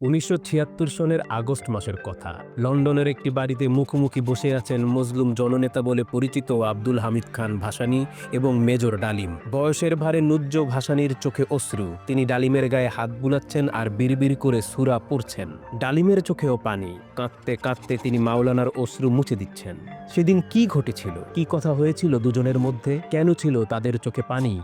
উনিশশো সনের আগস্ট মাসের কথা। লন্ডনের একটি বাড়িতে মুখোমুখি বসে আছেন মজলুম জননেতা বলে পরিচিত আব্দুল হামিদ খান ভাসানি এবং মেজর ডালিম। বয়সের ভারে নুজ্জ ভাসানির চোখে অশ্রু। তিনি ডালিমের গায়ে হাত বুলাচ্ছেন আর বিড়বিড় করে সুরা পড়ছেন। ডালিমের চোখেও পানি। কাঁদতে কাঁদতে তিনি মাওলানার অশ্রু মুছে দিচ্ছেন। সেদিন কি ঘটেছিল? কি কথা হয়েছিল দুজনের মধ্যে? কেন ছিল তাদের চোখে পানি?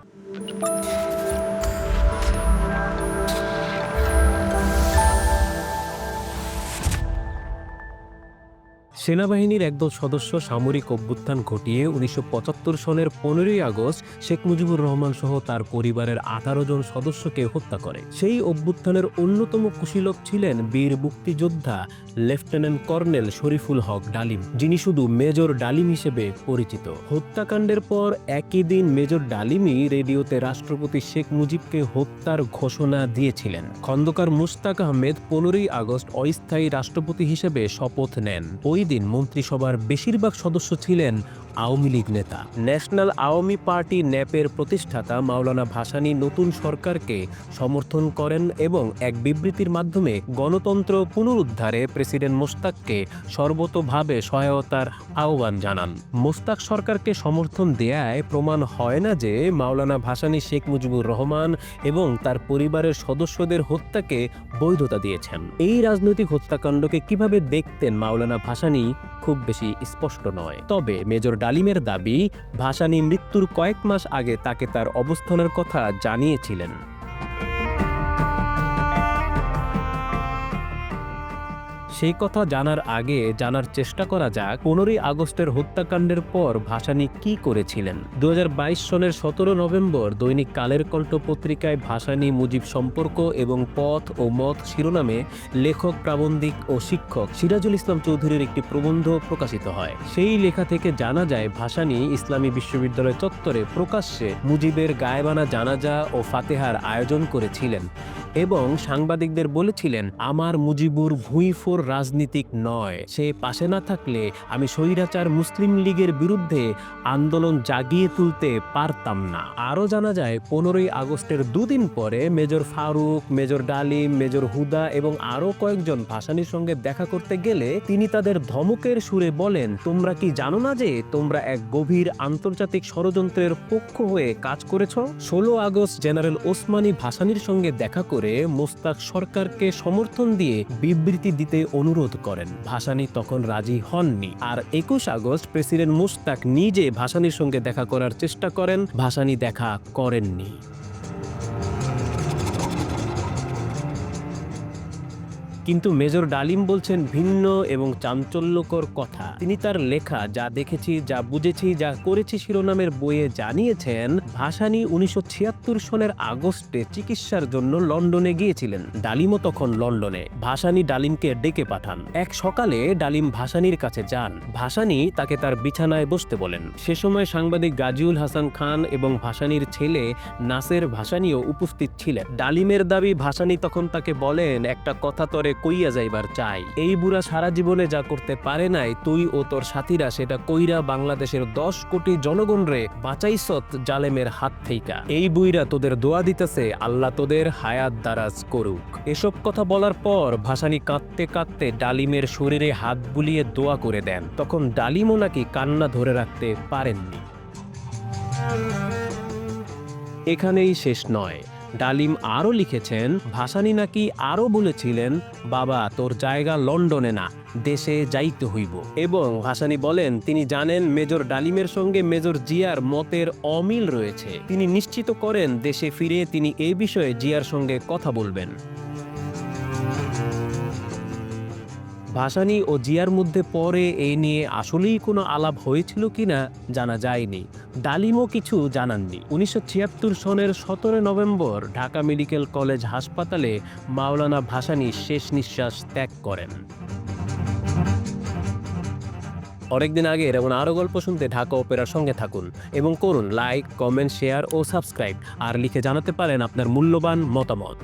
সেনাবাহিনীর একদল সদস্য সামরিক অভ্যুত্থান ঘটিয়ে উনিশশো পঁচাত্তর সনের পনেরোই আগস্ট শেখ মুজিবুর রহমান সহ তার পরিবারের আঠারো জন সদস্যকে হত্যা করে। সেই অভ্যুত্থানের অন্যতম কুশীলক ছিলেন বীর মুক্তিযোদ্ধা লেফটেন্যান্ট কর্নেল শরীফুল হক ডালিম, যিনি শুধু মেজর ডালিম হিসেবে পরিচিত। হত্যাকাণ্ডের পর একই দিন মেজর ডালিমই রেডিওতে রাষ্ট্রপতি শেখ মুজিবকে হত্যার ঘোষণা দিয়েছিলেন। খন্দকার মুস্তাক আহমেদ পনেরোই আগস্ট অস্থায়ী রাষ্ট্রপতি হিসেবে শপথ নেন। ওই দিন মন্ত্রিসভার বেশিরভাগ সদস্য ছিলেন আওয়ামী লীগ নেতা। ন্যাশনাল আওয়ামী পার্টি ন্যাপের প্রতিষ্ঠাতা মাওলানা ভাসানী নতুন সরকারকে সমর্থন করেন এবং এক বিবৃতির মাধ্যমে গণতন্ত্র পুনরুদ্ধারে প্রেসিডেন্ট মোস্তাককে সর্বতোভাবে সহায়তার আহ্বান জানান। মোস্তাক সরকারকে সমর্থন দেয়ায় প্রমাণ হয় না যে মাওলানা ভাসানী শেখ মুজিবুর রহমান এবং তার পরিবারের সদস্যদের হত্যাকে বৈধতা দিয়েছেন। এই রাজনৈতিক হত্যাকাণ্ডকে কীভাবে দেখতেন মাওলানা ভাসানী খুব বেশি স্পষ্ট নয়। তবে মেজর ডালিমের দাবি ভাসানি মৃত্যুর কয়েক মাস আগে তাকে তার অবস্থানের কথা জানিয়েছিলেন। সেই কথা জানার আগে জানার চেষ্টা করা যাক পনেরোই আগস্টের হত্যাকাণ্ডের পর ভাসানী কি করেছিলেন। দু হাজার বাইশ সনের সতেরো নভেম্বর দৈনিক কালের কণ্ঠ পত্রিকায় ভাসানী মুজিব সম্পর্ক এবং পথ ও মত শিরোনামে লেখক, প্রাবন্ধিক ও শিক্ষক সিরাজুল ইসলাম চৌধুরীর একটি প্রবন্ধ প্রকাশিত হয়। সেই লেখা থেকে জানা যায়, ভাসানী ইসলামী বিশ্ববিদ্যালয় চত্বরে প্রকাশ্যে মুজিবের গায়েবানা জানাজা ও ফাতেহার আয়োজন করেছিলেন। এবং সাংবাদিকদের বলেছিলেন, আমার মুজিবুর ভুঁইফোর রাজনীতিক নয়। সে পাশে না থাকলে আমি স্বৈরাচার মুসলিম লীগের বিরুদ্ধে আন্দোলন জাগিয়ে তুলতে পারতাম না। আরও জানা যায়, পনেরোই আগস্টের দুদিন পরে major Farooq, major Dalim, major Huda এবং আরও কয়েকজন ভাসানির সঙ্গে দেখা করতে গেলে তিনি তাদের ধমকের সুরে বলেন, তোমরা কি জানো না যে তোমরা এক গভীর আন্তর্জাতিক ষড়যন্ত্রের পক্ষ হয়ে কাজ করেছ? ষোলো আগস্ট জেনারেল ওসমানী ভাসানির সঙ্গে দেখা করে মোস্তাক সরকারকে সমর্থন দিয়ে বিবৃতি দিতে অনুরোধ করেন। ভাসানি তখন রাজি হননি। আর একুশ আগস্ট প্রেসিডেন্ট মুস্তাক নিজে ভাসানির সঙ্গে দেখা করার চেষ্টা করেন। ভাসানি দেখা করেননি। কিন্তু মেজর ডালিম বলছেন ভিন্ন এবং চাঞ্চল্যকর কথা। তিনি তার লেখা যা দেখেছি, যা বুঝেছি, যা করেছি শিরোনামের বইয়ে জানিয়েছেন, ভাসানি উনিশশো সনের আগস্টে চিকিৎসার জন্য লন্ডনে গিয়েছিলেন। ডালিমও তখন লন্ডনে। ভাসানী ডালিমকে ডেকে পাঠান। এক সকালে ডালিম ভাসানীর কাছে যান। ভাসানী তাকে তার বিছানায় বসতে বলেন। সে সময় সাংবাদিক গাজিউল হাসান খান এবং ভাসানীর ছেলে নাসের ভাসানিও উপস্থিত ছিলেন। ডালিমের দাবি, ভাসানী তখন তাকে বলেন, একটা কথা তরে কইয়া যাইবার চাই। এই বুড়া সারা জীবনে যা করতে পারে নাই, তুই ও তোর সাথীরা সেটা কইরা বাংলাদেশের দশ কোটি জনগণ রে বাঁচাইছত জালেমের হাত থেইকা। এই বুইরা তোদের দোয়া দিতেছে, আল্লাহ তোদের হায়াত দারাজ করুক। এসব কথা বলার পর ভাসানি কাঁদতে কাঁদতে ডালিমের শরীরে হাত বুলিয়ে দোয়া করে দেন। তখন ডালিমও নাকি কান্না ধরে রাখতে পারেননি। এখানেই শেষ নয়। ডালিম আরও লিখেছেন, ভাসানি নাকি আরও বলেছিলেন, বাবা, তোর জায়গা লন্ডনে না, দেশে যাইতে হইব এবং ভাসানি বলেন, তিনি জানেন মেজর ডালিমের সঙ্গে মেজর জিয়ার মতের অমিল রয়েছে। তিনি নিশ্চিত করেন, দেশে ফিরে তিনি এ বিষয়ে জিয়ার সঙ্গে কথা বলবেন। ভাসানী ও জিয়ার মধ্যে পরে এই নিয়ে আসলেই কোনো আলাপ হয়েছিল কিনা জানা যায়নি। ডালিমও কিছু জানাননি। উনিশশো ছিয়াত্তর সনের সতেরো নভেম্বর ঢাকা মেডিকেল কলেজ হাসপাতালে মাওলানা ভাসানী শেষ নিঃশ্বাস ত্যাগ করেন। অনেকদিন আগে এমন আরও গল্প শুনতে ঢাকা ওপেরার সঙ্গে থাকুন এবং করুন লাইক, কমেন্ট, শেয়ার ও সাবস্ক্রাইব। আর লিখে জানাতে পারেন আপনার মূল্যবান মতামত।